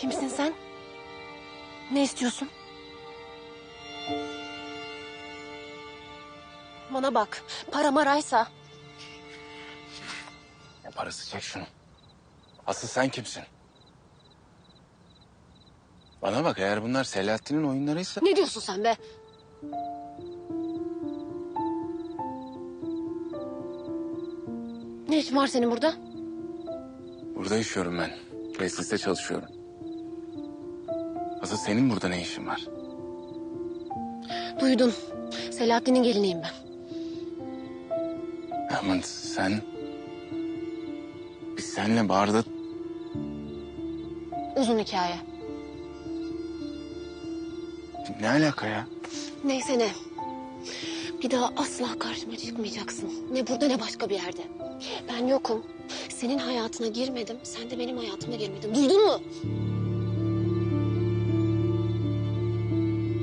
Kimsin sen? Ne istiyorsun? Bana bak. Para maraysa. Ne parası çek şunu. Asıl sen kimsin? Bana bak eğer bunlar Selahattin'in oyunlarıysa... Ne diyorsun sen be? Ne işin var senin burada? Burada yaşıyorum ben. Tesiste çalışıyorum. Asıl senin burada ne işin var? Duydun. Selahattin'in geliniyim ben. Aman sen... Biz seninle barda... Uzun hikaye. Ne alaka ya? Neyse ne. Bir daha asla karşıma çıkmayacaksın. Ne burada ne başka bir yerde. Ben yokum. Senin hayatına girmedim. Sen de benim hayatıma girmedin. Duydun mu?